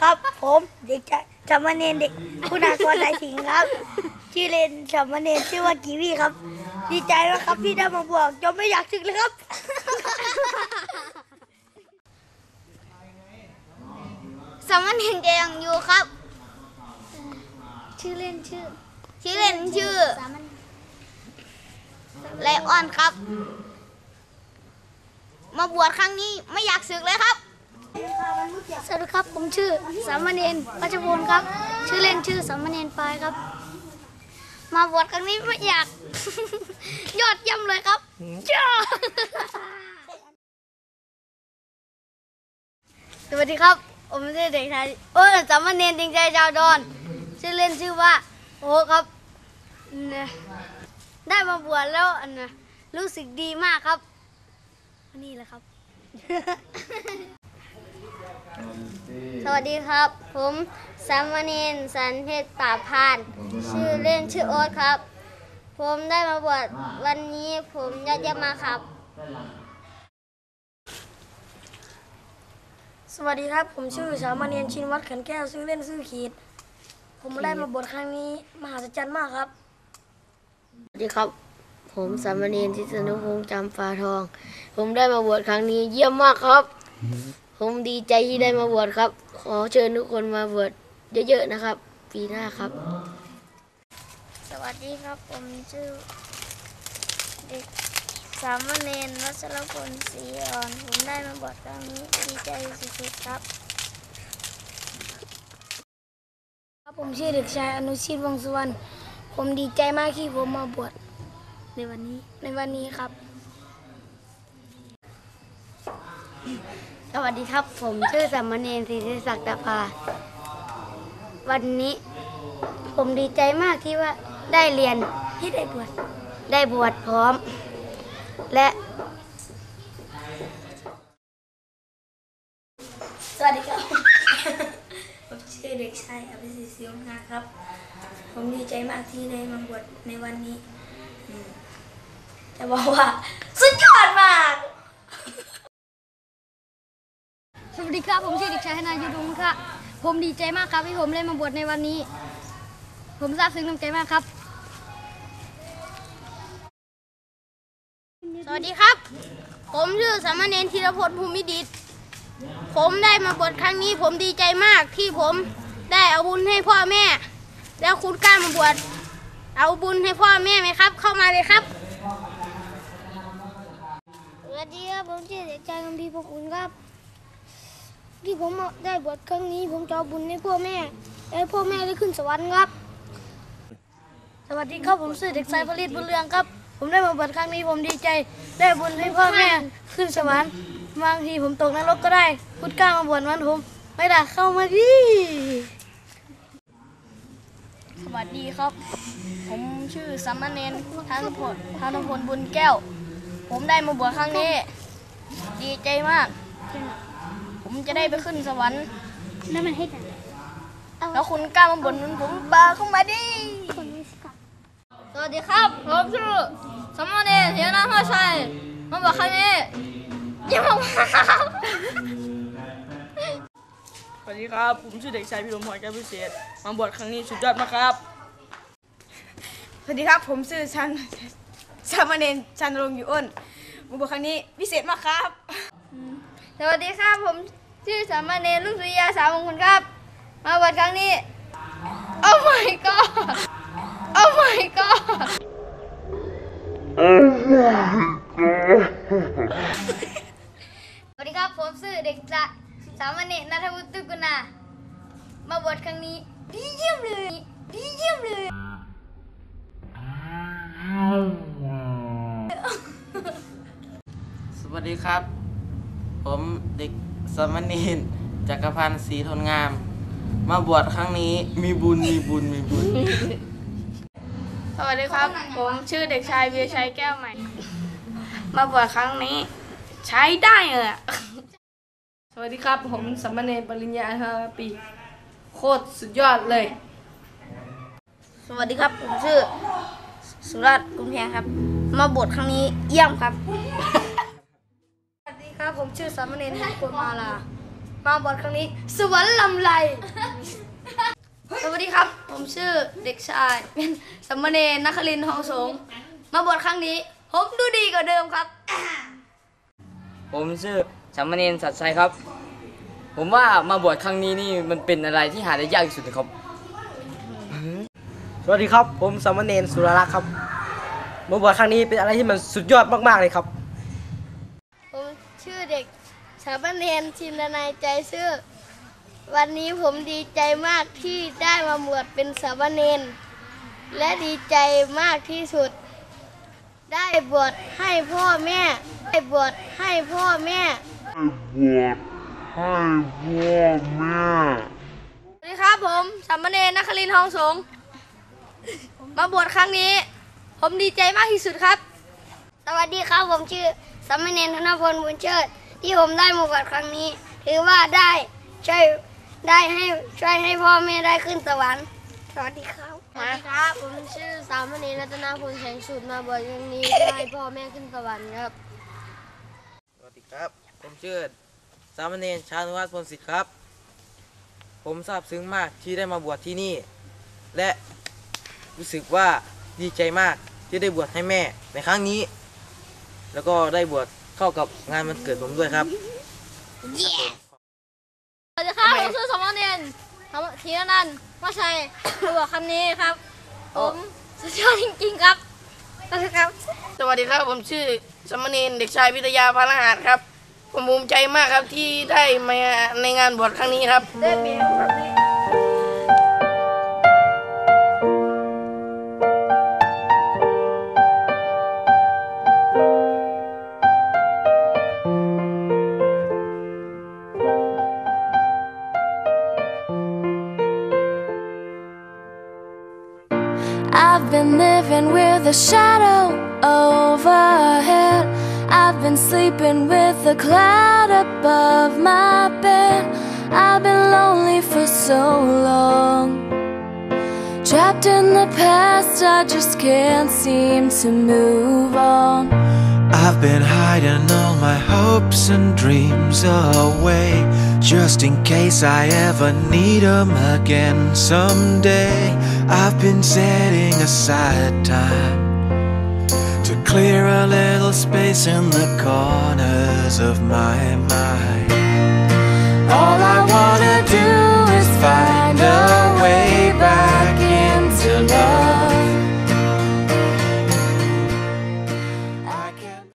ครับ ผมเด็กชายสามเณรเด็กคุณากรสายสิงห์ครับ ชื่อเล่นสามเณรชื่อว่ากีวีครับ ดีใจมากครับที่ได้มาบวกจนไม่อยากศึกเลยครับ สามเณรจะยังอยู่ครับ ชื่อเล่นชื่อ ชื่อเล่นชื่อสามัญไลออนครับ มาบวชครั้งนี้ไม่อยากศึกเลยครับ สวัสดีครับ ผมชื่อสามเณรปัจจุบันครับ ชื่อเล่นชื่อสามเณรปายครับ มาบวชครั้งนี้ไม่อยาก ยอดเยี่ยมเลยครับจ้าสวัสดีครับ ผมชื่อเด็กชายโอ้สามเณรเด็กชายชาวดอน ชื่อเล่นชื่อว่า โอ้ครับ ได้มาบวชแล้วอันนะรู้สึกดีมากครับ นี่แหละครับ วัสดีครับ ผมสามเณรสันเพชรป่าพาน ชื่อเล่นชื่อโอ๊ตครับ ผมได้มาบวชวันนี้ผมยอดเยี่ยมมากครับ สวัสดีครับ ผมชื่อสามเณรชินวัฒน์ขันแก้วชื่อเล่นชื่อขีด ผมได้มาบวชครั้งนี้มหัศจรรย์มากครับ สวัสดีครับ ผมสามเณรทิศนุพงษ์จำฟ้าทอง ผมได้มาบวชครั้งนี้เยี่ยมมากครับ ผมดีใจที่ได้มาบวชครับข อเชิญทุกคนมาบวชเยอะๆนะครับ ปีหน้าครับ สวัสดีครับ ผมชื่อเด็กสามเณรวัชรพลศรีอ่อน ผมได้มาบวชครั้งนี้ดีใจสุดๆครับ ครับผมชื่อเด็กชายอนุชิตวงศ์สุวรรณ ผมดีใจมากที่ผมมาบวชในวันนี้ ในวันนี้ครับ สวัสดีครับ ผมชื่อสามเณรศิริศักดิ์ตาภา วันนี้ผมดีใจมากที่ว่าได้เรียนที่ได้บวชได้บวชพร้อม และ สวัสดีครับ ผมชื่อเด็กชายอภิสิทธิ์ศิวงาครับ ผมดีใจมากที่ได้มาบวชในวันนี้อืมจะบอกว่า สุดยอดมาก ดีครับ ผมชื่อเด็กชายนายุดุงครับผมดีใจมากครับที่ผมได้มาบวชในวันนี้ ผมซาบซึ้งน้ำใจมากครับ สวัสดีครับ ผมชื่อสามเณรธีรพลภูมิดิษฐ์ผมได้มาบวชครั้งนี้ ผมดีใจมากที่ผมได้เอาบุญให้พ่อแม่ แล้วคุณกล้ามาบวชเอาบุญให้พ่อแม่ไหมครับ เข้ามาเลยครับสวัสดีครับผมชื่อเด็กชายกัมพีพคุณครับ ที่ผมได้บวชครั้งนี้ ผมจะเอาบุญให้พ่อแม่ให้พ่อแม่ได้ขึ้นสวรรค์ครับ สวัสดีครับผมชื่อเด็กชายผลิตบุญเรืองครับ ผมได้มาบวชครั้งนี้ผมดีใจ ได้บุญให้พ่อแม่ขึ้นสวรรค์บางทีผมตกนรกก็ได้พุทธกล้ามาบวชวันผม ไม่ได้เข้ามาดิสวัสดีครับ ผมชื่อสัมมาเนนธนพลธนพลบุญแก้ว ผมได้มาบวชครั้งนี้ ดีใจมาก ผมจะได้ไปขึ้นสวรรค์ นั่นมันให้กันแล้วคุณกล้ามาบวชนั้นผมบาเข้ามาดิสวัสดีครับ ผมชื่อสมเนเทียนาพ่อชัยมาบวชครั้งนี้เยี่ยมมากครับสวัสดีครับ ผมชื่อเด็กชายพิรมพรแก้วพิเศษ มาบวชครั้งนี้สุดยอดมากครับ สวัสดีครับ ผมชื่อชันชามเณรชันรงค์อยู่อ้นมาบวชครั้งนี้พิเศษมากครับ สวัสดีครับผมชื่อสามเณรลูกสุริยาสามมงคลครับ มาบวชครั้งนี้ โอ้ my god โอ้ my god สวัสดีครับผมชื่อเด็กชาสามเณรนัทวุฒิตุกุณามาบวชครั้งนี้ดีเยี่ยมเลยดีเยี่ยมเลยสวัสดีครับ ผมเด็กสามเณรจักรพันธ์ศรีทนงาม มาบวชครั้งนี้มีบุญมีบุญมีบุญ สวัสดีครับ ผมชื่อเด็กชายเวียชัยแก้วใหม่ มาบวชครั้งนี้ ใช้ได้เลยอะสวัสดีครับ ผมสัมมาเนรปริญญาห้าปี โคตรสุดยอดเลย สวัสดีครับ ผมชื่อ สุรัตน์กุลแพงครับ มาบวชครั้งนี้เยี่ยมครับสวัสดี ครับผมชื่อสามเณรกฎมาลา มาบวชครั้งนี้ สวรรค์ลำไร สวัสดีครับ ผมชื่อเด็กชาย เป็นสามเณรนักคลินทร์ทองสงฆ์มาบวชครั้งนี้ ผมดูดีกว่าเดิมครับ ผมชื่อสามเณรสัตย์ชัยครับ ผมว่ามาบวชครั้งนี้นี่มันเป็นอะไรที่หาได้ยากที่สุดเลยครับ สวัสดีครับ ผมสามเณรสุรรักษ์ครับมาบวชครั้งนี้เป็นอะไรที่มันสุดยอดมากๆเลยครับผมชื่อเด็ก สามเณรชินนายใจซื่อ วันนี้ผมดีใจมากที่ได้มาบวชเป็นสามเณรและดีใจมากที่สุด ได้บวชให้พ่อแม่ ได้บวชให้พ่อแม่สวัสดีครับผมสามเณรนักคลินทร์ทองสงฆ์มาบวชครั้งนี้ ผมดีใจมากที่สุดครับ สวัสดีครับผมชื่อสามเณรธนพลบุญเชิด ที่ผมได้มาบวชครั้งนี้ ถือว่าได้ช่วยได้ให้ช่วยให้พ่อแม่ได้ขึ้นสวรรค์สวัสดีครับสวัสดีครับ ผมชื่อสามเณรรัตนาพลแสงสุดมาบวชครั้งนี้เพื่อให้พ่อแม่ขึ้นสวรรค์ครับ สวัสดีครับ ผมชื่อสามเณรชานุวัฒน์พลสิทธิ์ครับ ผมซาบซึ้งมากที่ได้มาบวชที่นี่ และรู้สึกว่าดีใจมากที่ได้บวชให้แม่ในครั้งนี้ แล้วก็ได้บวช เข้ากับงานวันเกิดผมด้วยครับสวัสดีครับผมชื่อสมเณรธีรนันท์มาชัยมาบวชครั้งนี้ครับ ผมสุดยอดจริงๆครับขอบคุณครับ สวัสดีครับผมชื่อสมณีนเด็กชายพิทยาพาลหัสครับ ผมภูมิใจมากครับที่ได้มาในงานบวชครั้งนี้ครับ I've with a shadow overhead. I've been sleeping with a cloud above my bed. I've been lonely for so long. Trapped in the past, I just can't seem to move on. I've been hiding all my hopes and dreams away Just in case I ever need 'em again someday I've been setting aside time to clear a little space in the corners of my mind. All I